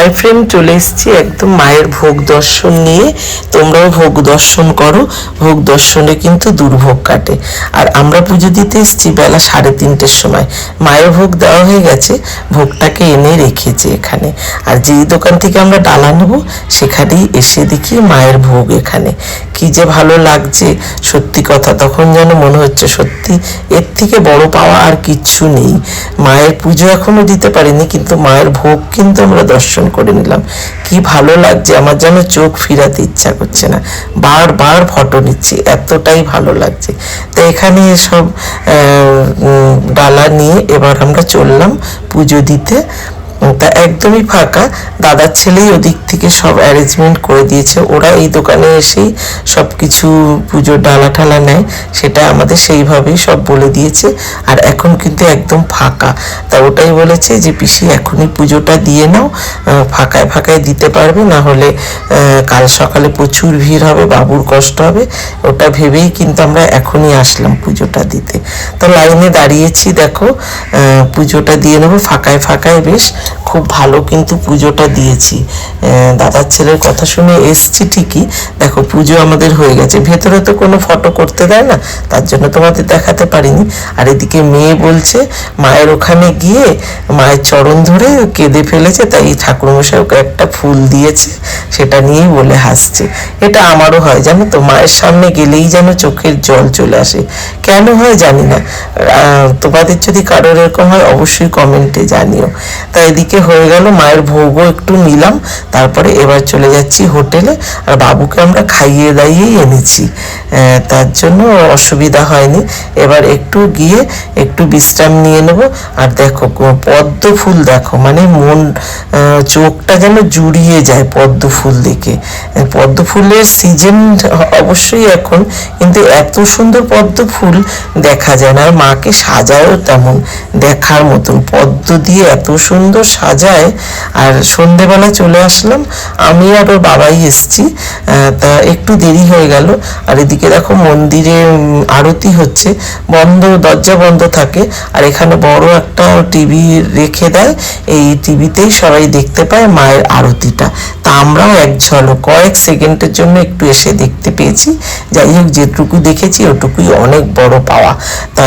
Hi friend চলে এসেছি একদম মায়ের ভোগ দর্শন নিয়ে। তোমরাও ভোগ দর্শন করো। ভোগ দর্শনে কিন্তু দুর্ভোগ কাটে। আর আমরা পুজো দিতে এসেছি বেলা সাড়ে তিনটের সময়। মায়ের ভোগ দেওয়া হয়ে গেছে। ভোগটাকে এনে রেখেছি এখানে। আর যেই দোকান থেকে আমরা ডালা নেব, সেখানেই এসে দেখি মায়ের ভোগ এখানে। কি যে ভালো লাগছে। সত্যি কথা তখন যেন মনে হচ্ছে সত্যি এর থেকে বড় পাওয়া আর কিচ্ছু নেই। মায়ের পুজো এখনও দিতে পারিনি, কিন্তু মায়ের ভোগ কিন্তু আমরা দর্শন করে নিলাম। কি ভালো লাগছে, আমার যেন চোখ ফিরাতে ইচ্ছা করছে না। বারবার ফটো নিচ্ছি, এতটাই ভালো লাগছে। তো এখানে সব ডালা নিয়ে এবার আমরা চললাম পুজো দিতে। তা একদমই ফাঁকা। দাদার ছেলেই ওদিক থেকে সব অ্যারেঞ্জমেন্ট করে দিয়েছে। ওরা এই দোকানে এসেই সব কিছু পুজোর ডালা ঠালা নেয়। সেটা আমাদের সেইভাবেই সব বলে দিয়েছে। আর এখন কিন্তু একদম ফাঁকা। তা ওটাই বলেছে যে, পিসি, এখনই পুজোটা দিয়ে নাও। ফাঁকায় ফাঁকায় দিতে পারবে। না হলে কাল সকালে প্রচুর ভিড় হবে, বাবুর কষ্ট হবে। ওটা ভেবেই কিন্তু আমরা এখনই আসলাম পুজোটা দিতে। তো লাইনে দাঁড়িয়েছি, দেখো। পুজোটা দিয়ে নেব। ফাঁকায় ফাঁকায় বেশ। খুব ভালো কিন্তু পুজোটা দিয়েছি। দাদার ছেলের কথা শুনে এসছি ঠিকই। দেখো, পুজো আমাদের হয়ে গেছে। ভেতরে তো কোনো ফটো করতে দেয় না, তার জন্য তোমাদের দেখাতে পারিনি। আর এদিকে মেয়ে বলছে, মায়ের ওখানে গিয়ে মায়ের চরণ ধরে কেঁদে ফেলেছে, তাই ঠাকুরমশাই ওকে একটা ফুল দিয়েছে, সেটা নিয়েই বলে হাসছে। এটা আমারও হয়, জানো তো, মায়ের সামনে গেলেই যেন চোখের জল চলে আসে। কেন হয় জানি না। তোমাদের যদি কারোর এরকম হয়, অবশ্যই কমেন্টে জানিও। তাই এদিকে হয়ে গেল, মায়ের ভোগও একটু নিলাম, তারপরে এবার চলে যাচ্ছি হোটেলে, আর বাবুকে আমরা খাইয়ে দাইয়েই এনেছি। তার জন্য অসুবিধা হয়নি। এবার একটু গিয়ে একটু বিশ্রাম নিয়ে নেব। আর দেখো, পদ্ম ফুল দেখো মানে মন চোখটা যেন জুড়িয়ে যায় পদ্ম ফুল দেখে। পদ্ম ফুলের সিজন অবশ্যই এখন, কিন্তু এত সুন্দর পদ্ম ফুল দেখা যায় না। আর মাকে সাজায়ও তেমন দেখার মতন, পদ্ম দিয়ে এত সুন্দর সাজায় আর সন্ধেবেলা চলে আসলাম। আমি আর ওর বাবাই এসছি তা একটু দেরি হয়ে গেল। আর এদিকে দেখো মন্দিরে আরতি হচ্ছে, বন্ধ, দরজা বন্ধ থাকে। আর এখানে বড় একটা টিভি রেখে দেয়, এই টিভিতেই সবাই দেখতে পায় মায়ের আরতিটা। তা আমরাও এক ঝলক, কয়েক সেকেন্ডের জন্য একটু এসে দেখতে পেয়েছি। যাই হোক, যেটুকু দেখেছি, ওটুকুই অনেক বড় পাওয়া। তা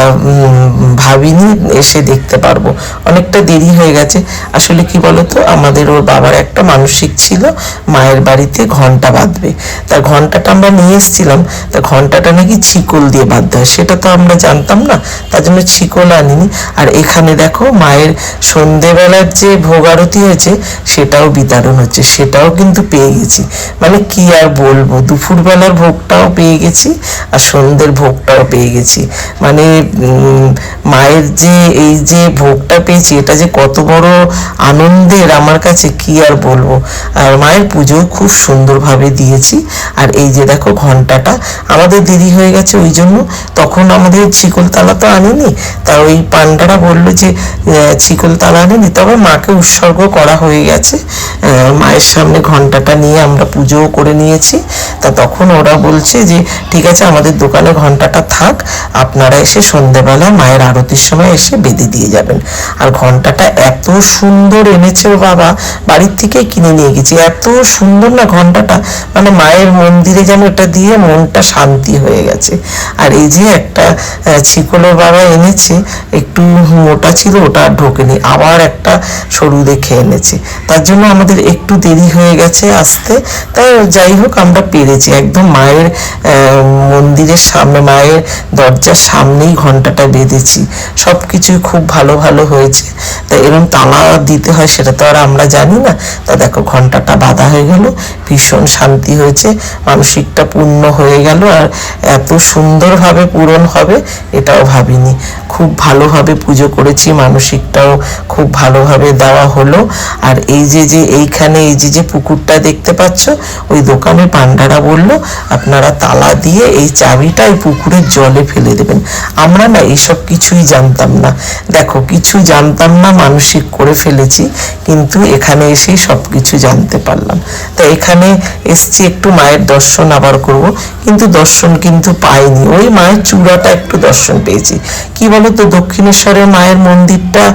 ভাবিনি এসে দেখতে পারব। অনেকটা দেরি হয়ে গেছে আসলে কি বলতো? আমাদের ওর বাবার একটা মানসিক ছিল, মায়ের বাড়িতে ঘণ্টা বাঁধবে। তা ঘন্টাটা আমরা নিয়ে এসেছিলাম তা ঘন্টাটা নাকি ছিকল দিয়ে বাঁধতে হয়। সেটা তো আমরা জানতাম না, তার জন্য ছিকল আনিনি। আর এখানে দেখো, মায়ের সন্ধেবেলার যে ভোগ আরতি হয়েছে, সেটাও বিতরণ হচ্ছে, সেটাও কিন্তু পেয়ে গেছি। মানে কি আর বলব, দুপুরবেলার ভোগটাও পেয়ে গেছি, আর সন্ধ্যের ভোগটাও পেয়ে গেছি। মানে মায়ের যে, এই যে ভোগটা পেয়েছি, এটা যে কত বড় আনন্দের আমার কাছে কি আর বলব? আর মায়ের পুজো খুব সুন্দরভাবে দিয়েছি। আর এই যে দেখো ঘন্টাটা, আমাদের দেরি হয়ে গেছে ওই জন্য। তখন আমাদের ছিকলতালা তো আনিনি। তা ওই পান্ডারা বলল যে ছিকলতালা আনিনি। তবে মাকে উৎসর্গ করা হয়ে গেছে। মায়ের সামনে ঘন্টাটা নিয়ে আমরা পুজোও করে নিয়েছি। তা তখন ওরা বলছে যে, ঠিক আছে, আমাদের দোকানে ঘন্টাটা থাক। আপনারা এসে সন্ধেবেলা মায়ের আরতির সময় এসে বেঁধে দিয়ে যাবেন। আর ঘন্টাটা এত সুন্দর এনেছে ও বাবা। বাড়ির থেকে কিনে নিয়ে গেছি। এত সুন্দর না ঘন্টাটা। মানে মায়ের মন্দিরে যেন এটা দিয়ে মনটা শান্তি হয়ে গেছে। আর এই যে একটা আহ, ছিকলো বাবা এনেছে একটু মোটা ছিল ওটা আর ঢোকেনি। আবার একটা সরু দেখে এনেছে। তার জন্য আমাদের একটু দেরি হয়ে গেছে আসতে। তাই যাই হোক আমরা পেরেছি। একদম মায়ের মন্দিরের সামনে মায়ের দরজার সামনেই ঘন্টাটা বেঁধেছি। সব কিছুই খুব ভালো ভালো হয়েছে। তা এরকম তালা দিতে হয়, সেটা তো আর আমরা জানি না। তা দেখো ঘন্টাটা বাঁধা হয়ে গেল, ভীষণ শান্তি হয়েছে, মানসিকটা পূর্ণ হয়ে গেল, আর এত সুন্দরভাবে পূরণ হবে এটাও ভাবিনি। খুব ভালোভাবে পুজো করেছি, মানসিকটাও খুব ভালোভাবে দেওয়া হলো। আর এই যে যে এইখানে, এই যে যে পুকুরটা দেখতে পাচ্ছ, ওই দোকানে পান্ডারা বলল, আপনারা তালা দিয়ে এই চাবিটা এই পুকুরের জলে ফেলে দেবেন। আমরা না, এইসব কিছুই জানতাম না। দেখো, কিছু জানতাম না, মানসিক করে ফেলেছি, কিন্তু এখানে এসেই সব কিছু জানতে পারলাম। তা এখানে এসছি একটু মায়ের দর্শন আবার করব, কিন্তু দর্শন কিন্তু পাইনি। ওই মায়ের চূড়াটা একটু দর্শন পেয়েছি। কি বলতো, দক্ষিণেশ্বরের মায়ের মন্দিরটা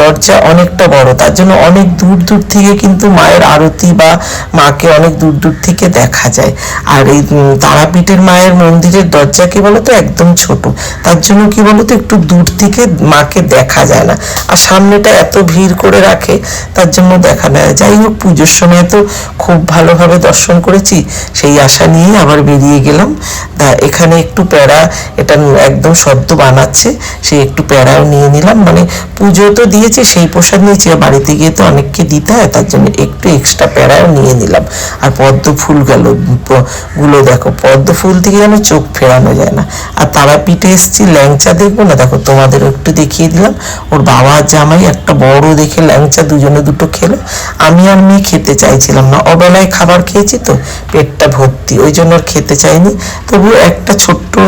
দরজা অনেকটা বড়, তার জন্য অনেক দূর দূর থেকে কিন্তু মায়ের আরতি বা মাকে অনেক দূর দূর থেকে দেখা যায়। আর এই তারাপীঠের মায়ের মন্দিরের দরজা কি বলতো, একদম ছোট। তার জন্য কি বলতো, একটু দূর থেকে মাকে দেখা যায় না। আর সামনেটা এত ভিড় করে রাখে, তার জন্য দেখা যায় যাই হোক, পুজোর সময় তো খুব ভালোভাবে দর্শন করেছি, সেই আশা নিয়ে আবার বেরিয়ে গেলাম। তা এখানে একটু প্যাড়া এটা একদম সদ্য বানাচ্ছে সেই একটু প্যাড়াও নিয়ে নিলাম। মানে পুজো তো দিয়েছে, সেই প্রসাদ নিয়েছি বাড়িতে গিয়ে তো অনেককে দিতে হয়, তার জন্য একটু এক্সট্রা প্যাড়াও নিয়ে নিলাম। আর পদ্ম ফুল গেলগুলো দেখো, পদ্ম ফুল থেকে যেন চোখ ফেরানো যায় না। আর তারাপীঠে এসেছি, ল্যাংচা দেখব না? দেখো তোমাদের একটু দেখিয়ে দিলাম। ওর বাবা জামাই একটা বড় দেখে ল্যাংচা দুজনে দুটো খেলো। আমি আর মেয়ে খেতে চাইছিলাম না। অবেলায় খাবার খেয়েছি তো, পেটটা ভর্তি, ওই জন্য আর খেতে চাইনি। তবু একটা ছোট্ট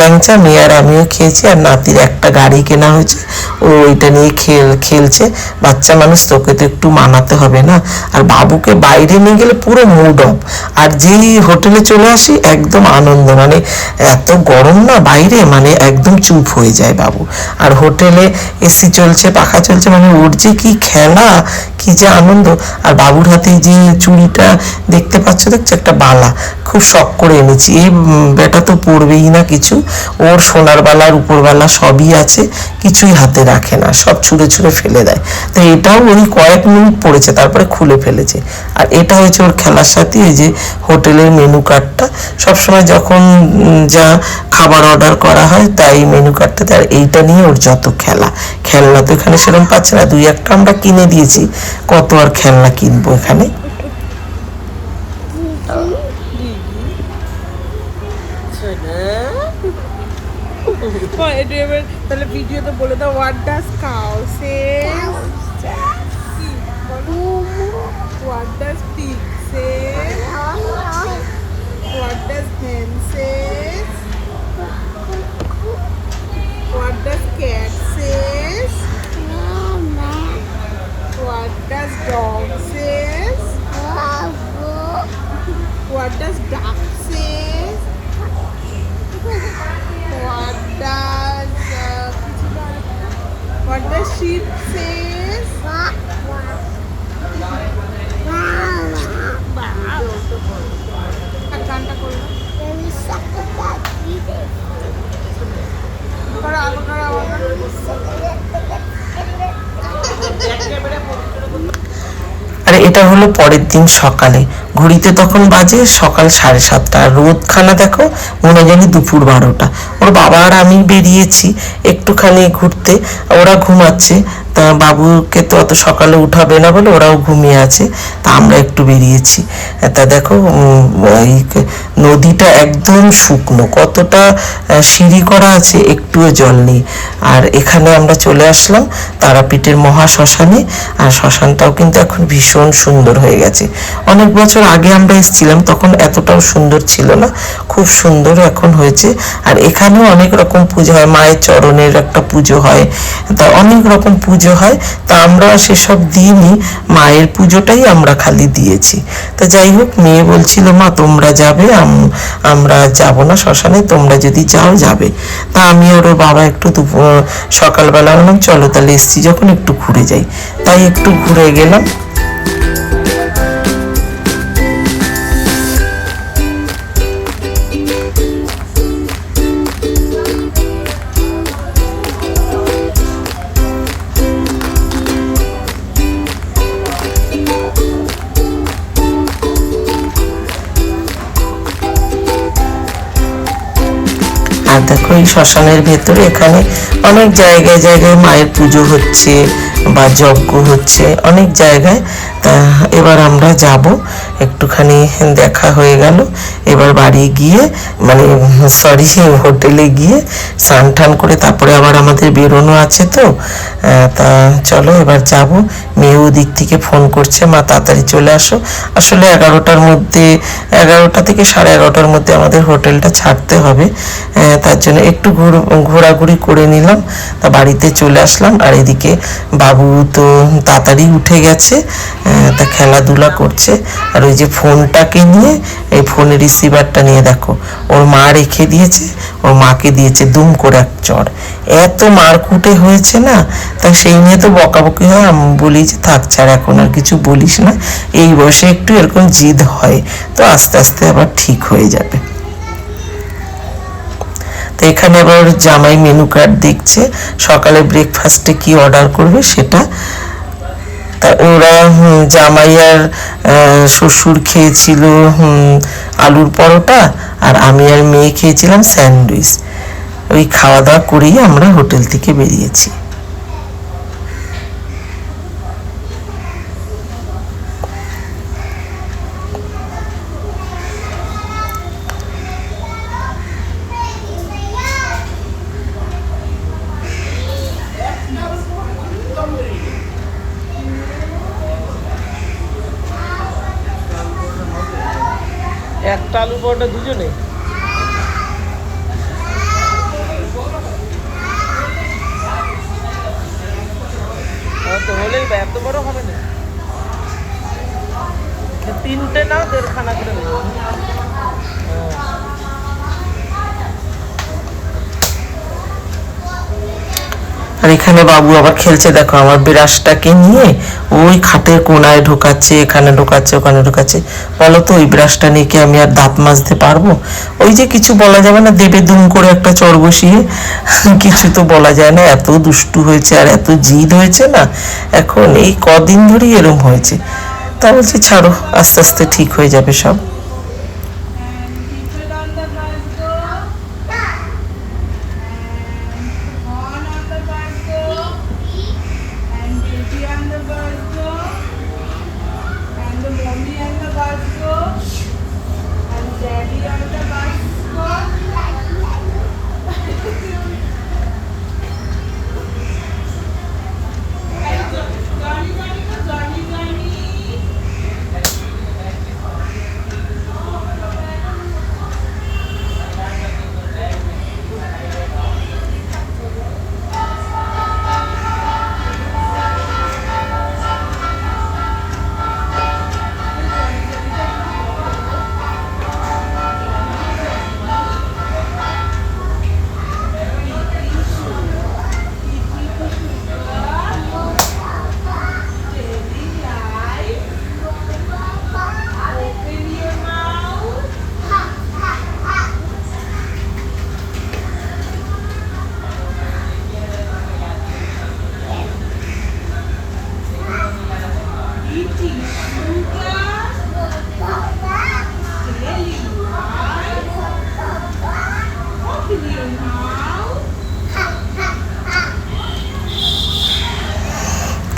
ল্যাংচা মেয়ে আর আমিও খেয়েছি, আর নাতির একটা গাড়ি কেনা হয়েছে। ও ওইটা নিয়ে খেল, খেলছে। বাচ্চা মানুষ তোকে তো একটু মানাতে হবে না। আর বাবুকে বাইরে নিয়ে গেলে পুরো মুড অফ আর যেই হোটেলে চলে আসি, একদম আনন্দ। মানে এত গরম না বাইরে মানে একদম চুপ হয়ে যায় বাবু। আর হোটেলে এসি চলছে, পাখা চলছে মানে ওর যে কি খেলা, কি যে আনন্দ। আর বাবুর হাতে যে চুড়িটা দেখতে পাচ্ছ, দেখছ? একটা বালা। খুব শখ করে এনেছি। এই বেটা তো পড়বেই না কিছু। ওর সোনার বালার উপর বালা সবই আছে। কিছুই হাতে রাখে না। সব ছুঁড়ে ছুঁড়ে ফেলে দেয়। তো এটাও ওই কয়েক মিনিট পড়েছে, তারপরে খুলে ফেলেছে। আর এটা হয়েছে ওর খেলার সাথে, এই যে হোটেলের মেনু কার্ডটা। সবসময় যখন যা খাবার অর্ডার করা হয়, তাই মেনু কার্ডটাতে। আর এইটা নিয়ে ওর যত খেলা। খেলনা তো এখানে সেরকম পাচ্ছে না। দুই একটা আমরা কিনে দিয়েছি। কত আর খেলনা কিনবো এখানে? হ্যাঁ, তাহলে ভিডিওতে বলে দাও what cow says dog says? What does duck say? What does uh, what does sheep say? এটা হলো পরের দিন সকালে। ঘড়িতে তখন বাজে সকাল সাড়ে সাতটা। রোদখানা দেখো, মনে জানি দুপুর বারোটা। ওর বাবা আর আমি বেরিয়েছি একটুখানি ঘুরতে, ওরা ঘুমাচ্ছে। তা বাবুকে তো অত সকালে উঠাবে না বলে ওরাও ঘুমিয়ে আছে, তা আমরা একটু বেরিয়েছি। তা দেখো এই নদীটা একদম শুকনো, কতটা সিঁড়ি করা আছে একটুও জল নেই। আর এখানে আমরা চলে আসলাম তারাপীঠের মহা শ্মশানে আর শ্মশানটাও কিন্তু এখন ভীষণ সুন্দর হয়ে গেছে। অনেক বছর আগে আমরা এসেছিলাম, তখন এতটাও সুন্দর ছিল না। খুব সুন্দর এখন হয়েছে। আর এখানেও অনেক রকম পুজো হয়, মায়ের চরণের একটা পুজো হয়। তা অনেক রকম পুজো হয়। তা আমরা সেসব দিইনি, মায়ের পুজোটাই আমরা খালি দিয়েছি। তা যাই হোক, মেয়ে বলছিল, মা, তোমরা যাবে, আম- আমরা যাব না শ্মশানে, তোমরা যদি যাও, যাবে। তা আমি আর ওর বাবা একটু সকালবেলা বললাম, চলো তাহলে এসছি, যখন একটু ঘুরে যাই। তাই একটু ঘুরে গেলাম। দেখো, এই শ্মশানের ভেতরে এখানে অনেক জায়গায় জায়গায় মায়ের পুজো হচ্ছে বা যজ্ঞ হচ্ছে, অনেক জায়গায় এবার আমরা যাব। একটুখানি দেখা হয়ে গেল। এবার বাড়ি গিয়ে মানে সরি হোটেলে গিয়ে স্নান টান করে তারপরে আবার আমাদের বেরোনো আছে তো। তা চলো এবার যাব। মেয়ে দিক থেকে ফোন করছে, মা, তাড়াতাড়ি চলে আসো। আসলে এগারোটার মধ্যে, এগারোটা থেকে সাড়ে এগারোটার মধ্যে আমাদের হোটেলটা ছাড়তে হবে। তার জন্য একটু ঘোর- ঘোরাঘুরি করে নিলাম। তা বাড়িতে চলে আসলাম। আর এদিকে বাবু তো তাড়াতাড়ি উঠে গেছে। তা খেলাধুলা করছে। আর ওই যে ফোনটাকে নিয়ে, এই ফোনের রিসিভারটা নিয়ে দেখো। ওর মা রেখে দিয়েছে, ওর মাকে দিয়েছে দুম করে এক চড় এত মারকুটে হয়েছে না, তা সেই নিয়ে তো বকাবকি হয়। আমি বলি যে, থাক, ছাড়, এখন আর কিছু বলিস না। এই বয়সে একটু এরকম জিদ হয়, তো আস্তে আস্তে আবার ঠিক হয়ে যাবে। তো এখানে আবার জামাই মেনু কার্ড দেখছে। সকালে ব্রেকফাস্টে কি অর্ডার করবে সেটা তা ওরা হুম, জামাই আর আহ, শ্বশুর খেয়েছিল আলুর পরোটা আর আমি আর মেয়ে খেয়েছিলাম স্যান্ডউইচ। ওই খাওয়া দাওয়া করেই আমরা হোটেল থেকে বেরিয়েছি। একটা আলু পরোটা দুজনে? তো হলেই এত বড় হবে না। তিনটে না দেড়খানা করে আর এখানে বাবু আবার খেলছে, দেখো আমার ব্রাশটাকে নিয়ে ওই খাটের কোনায় ঢোকাচ্ছে, এখানে ঢোকাচ্ছে, ওখানে ঢোকাচ্ছে। বলো তো, ওই ব্রাশটা নিয়ে কি আমি আর দাঁত মাজতে পারব? ওই যে কিছু বলা যাবে না দেবে দুম করে একটা চর বসিয়ে, কিছু তো বলা যায় না, এত দুষ্টু হয়েছে আর এত জিদ হয়েছে না, এখন এই কদিন ধরেই এরম হয়েছে। তা বলছি, ছাড়ো, আস্তে আস্তে ঠিক হয়ে যাবে সব।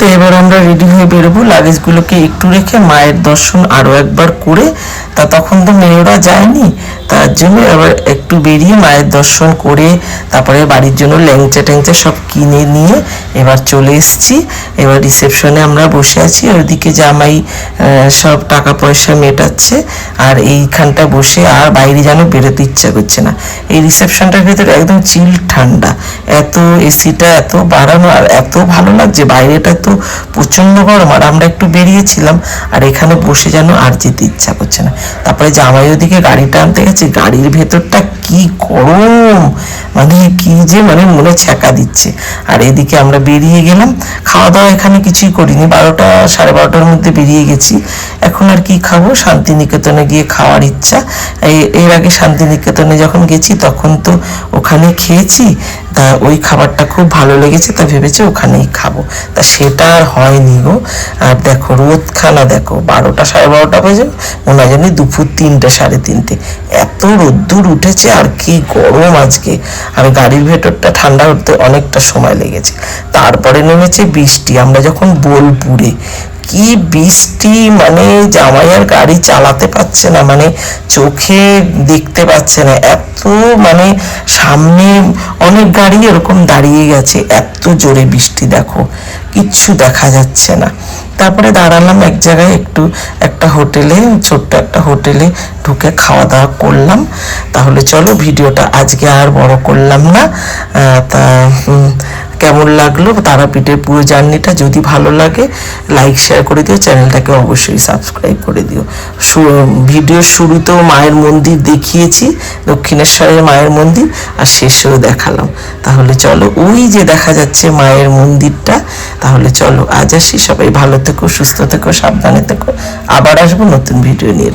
তো এবার আমরা রেডি হয়ে বেরোবো। লাগেজগুলোকে একটু রেখে মায়ের দর্শন আরও একবার করে তা তখন তো মেয়েরা যায়নি। তার জন্য এবার একটু বেরিয়ে মায়ের দর্শন করে তারপরে বাড়ির জন্য ল্যাংচা ট্যাংচা সব কিনে নিয়ে এবার চলে এসেছি। এবার রিসেপশনে আমরা বসে আছি ওদিকে জামাই সব টাকা পয়সা মেটাচ্ছে আর এইখানটা বসে আর বাইরে যেন বেরোতে ইচ্ছা করছে না। এই রিসেপশনটার ভেতরে একদম চিল ঠান্ডা। এত এসিটা এত বাড়ানো আর এত ভালো লাগছে, বাইরেটা তো প্রচণ্ড গরম। আর আমরা একটু বেরিয়েছিলাম আর এখানে বসে যেন আর যেতে ইচ্ছা করছে না। তারপরে জামাই ওদিকে গাড়িটা আনতে গেছে গাড়ির ভেতরটা কি গরম মানে কি যে মানে মনে ছ্যাঁকা দিচ্ছে। আর এদিকে আমরা বেরিয়ে গেলাম। খাওয়া দাওয়া এখানে কিছুই করিনি। বারোটা, সাড়ে বারোটার মধ্যে বেরিয়ে গেছি। এখন আর কি খাব? শান্তিনিকেতনে গিয়ে খাওয়ার ইচ্ছা। এর আগে শান্তিনিকেতনে যখন গেছি, তখন তো ওখানে খেয়েছি। তা ওই খাবারটা খুব ভালো লেগেছে, তা ভেবেছি ওখানেই খাব। তা সেটা আর হয়নি গো। আর দেখো রোদ খানা দেখো। বারোটা, সাড়ে বারোটা বাজে। মনে হয় জানি দুপুর তিনটে, সাড়ে তিনটে। এত রোদ্দুর উঠেছে আর কি গরম আজকে? আর গাড়ির ভেতরটা ঠান্ডা হতে অনেকটা সময় লেগেছে। তারপরে নেমেছে বৃষ্টি। আমরা যখন বোলপুরে, কি বৃষ্টি মানে জামাই আর গাড়ি চালাতে পারছে না মানে চোখে দেখতে পাচ্ছে না। এত মানে সামনে অনেক গাড়ি এরকম দাঁড়িয়ে গেছে, এত জোরে বৃষ্টি দেখো, কিচ্ছু দেখা যাচ্ছে না। তারপরে দাঁড়ালাম এক জায়গায় একটু, একটা হোটেলে, ছোট্ট একটা হোটেলে ঢুকে খাওয়া দাওয়া করলাম। তাহলে চলো ভিডিওটা আজকে আর বড় করলাম না। তা কেমন লাগল তারাপীঠের পুরো জার্নিটা? যদি ভালো লাগে লাইক শেয়ার করে দিও, চ্যানেলটাকে অবশ্যই সাবস্ক্রাইব করে দিও। ভিডিওর শুরুতেও মায়ের মন্দির দেখিয়েছি, দক্ষিণেশ্বরের মায়ের মন্দির, আর শেষেও দেখালাম। তাহলে চলো, ওই যে দেখা যাচ্ছে মায়ের মন্দিরটা, তাহলে চলো আজ আসি। সবাই ভালো থেকো, সুস্থ থেকো, সাবধানে থেকো। আবার আসব নতুন ভিডিও নিয়ে।